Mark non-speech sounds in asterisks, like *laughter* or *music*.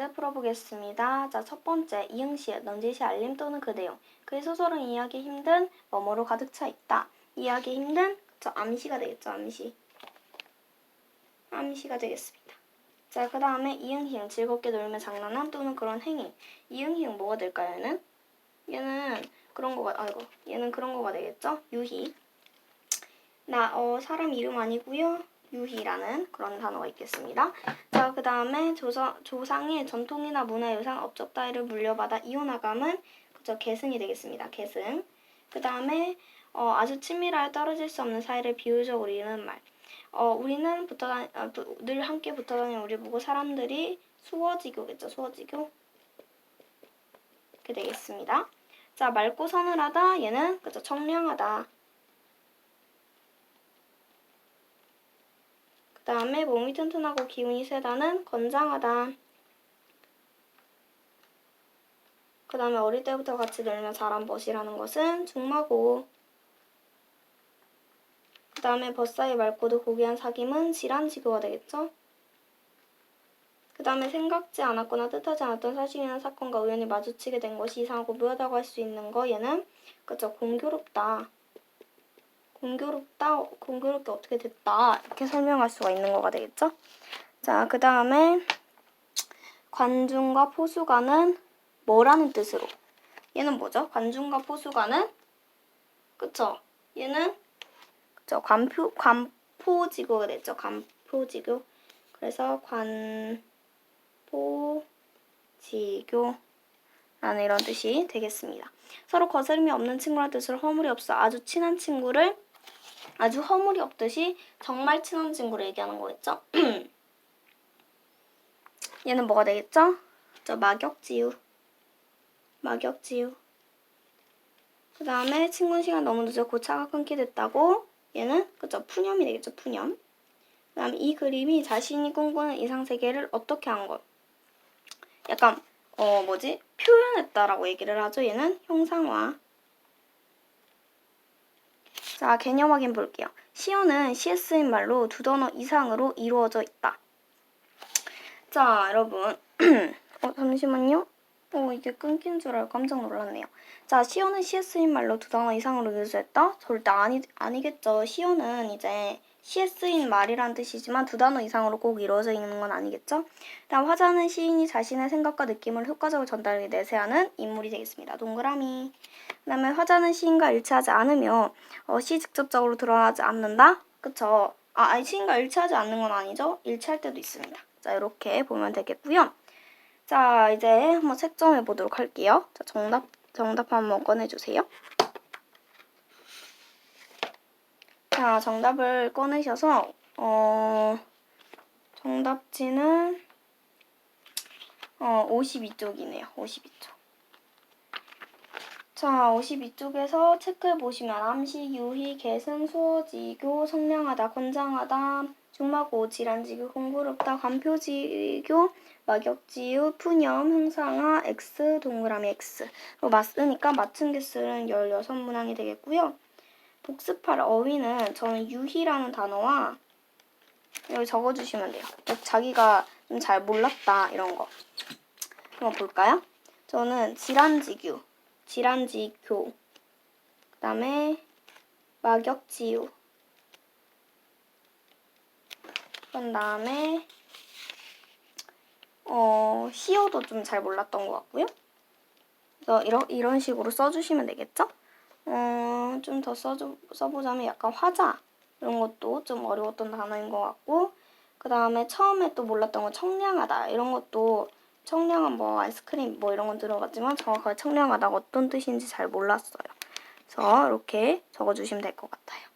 문제 풀어보겠습니다. 자, 첫 번째, 이응시에 넌지시 알림 또는 그 내용. 그의 소설은 이해하기 힘든 뭐뭐로 가득 차 있다. 이해하기 힘든 저 암시가 되겠죠, 암시. 암시가 되겠습니다. 자, 그 다음에 이응희응 즐겁게 놀며 장난한 또는 그런 행위. 이응희응 뭐가 될까요, 얘는? 얘는 그런 거가, 아이고, 얘는 그런 거가 되겠죠? 유희. 나, 어, 사람 이름 아니고요 유희라는 그런 단어가 있겠습니다. 자, 그 다음에 조상의 전통이나 문화유산, 업적 따위를 물려받아 이혼하감은 그저 계승이 되겠습니다. 계승. 그 다음에 어, 아주 친밀하여 떨어질 수 없는 사이를 비유적으로 이르는 말. 어, 우리는 붙어 다니, 아, 부, 늘 함께 붙어 다니는 우리 보고 사람들이 수어지교겠죠. 수어지교. 이렇게 되겠습니다. 자, 맑고 서늘하다. 얘는 그죠 청량하다. 다음에 몸이 튼튼하고 기운이 세다는 건장하다. 그 다음에 어릴 때부터 같이 놀며 자란 벗이라는 것은 중마고. 그 다음에 벗사이 맑고도 고귀한 사귐은 질환지교가 되겠죠? 그 다음에 생각지 않았거나 뜻하지 않았던 사실이나 사건과 우연히 마주치게 된 것이 이상하고 묘하다고 할 수 있는 거 얘는 그죠 공교롭다. 공교롭다, 공교롭게 어떻게 됐다 이렇게 설명할 수가 있는 거가 되겠죠? 자, 그 다음에 관중과 포수가는 뭐라는 뜻으로? 얘는 뭐죠? 관중과 포수가는 그쵸? 얘는 그쵸? 관표 관포지교가 됐죠? 관포지교. 그래서 관포지교. 라는 이런 뜻이 되겠습니다. 서로 거스름이 없는 친구란 뜻으로 허물이 없어 아주 친한 친구를 아주 허물이 없듯이 정말 친한 친구를 얘기하는 거겠죠? *clears throat* 얘는 뭐가 되겠죠? 저 막역지유. 막역지유. 그 다음에 친구 시간 너무 늦어 고차가 끊게 됐다고 얘는 그죠 푸념이 되겠죠 푸념. 그 다음에 이 그림이 자신이 꿈꾸는 이상 세계를 어떻게 한 것. 약간 어 뭐지 표현했다라고 얘기를 하죠 얘는 형상화. 자, 개념 확인 볼게요. 시어는 시에 쓰인 말로 두 단어 이상으로 이루어져 있다. 자, 여러분. *clears throat* 어, 잠시만요. 어, 이게 끊긴 줄 알고 깜짝 놀랐네요. 자, 시어는 시에 쓰인 말로 두 단어 이상으로 있다? 절대 아니, 아니겠죠. 시어는 이제 시에 쓰인 말이란 뜻이지만 두 단어 이상으로 꼭 이루어져 있는 건 아니겠죠? 다음 화자는 시인이 자신의 생각과 느낌을 효과적으로 전달하게 내세하는 인물이 되겠습니다. 동그라미. 그 다음에 화자는 시인과 일치하지 않으며 어, 시 직접적으로 드러나지 않는다? 그쵸? 아, 아니 시인과 일치하지 않는 건 아니죠? 일치할 때도 있습니다. 자, 이렇게 보면 되겠고요. 자, 이제 한번 책정해 보도록 할게요. 자, 정답, 정답 한번 꺼내주세요. 자, 정답을 꺼내셔서, 어, 정답지는, 어, 52쪽이네요. 52쪽. 자, 52쪽에서 체크해 보시면 암시, 유희, 계승, 수어 지교, 성량하다, 권장하다, 중마고, 질환지교, 공부롭다, 관표지교, 막역지유, 푸념, 형상화, X, 동그라미 X. 로 맞으니까 맞춘 개수는 16문항이 되겠고요. 복습할 어휘는 저는 유희라는 단어와 여기 적어주시면 돼요. 자기가 좀 잘 몰랐다 이런 거. 한번 볼까요? 저는 질환지교, 질환지교, 그 다음에 막역지유, 그런 다음에 어, 시어도 좀 잘 몰랐던 것 같고요. 그래서 이런, 이런 식으로 써주시면 되겠죠? 어, 좀 더 써보자면 약간 화자 이런 것도 좀 어려웠던 단어인 것 같고 그 다음에 처음에 또 몰랐던 건 청량하다 이런 것도 청량한 뭐 아이스크림 뭐 이런 건 들어갔지만 정확하게 청량하다 어떤 뜻인지 잘 몰랐어요. 그래서 이렇게 적어주시면 될 것 같아요.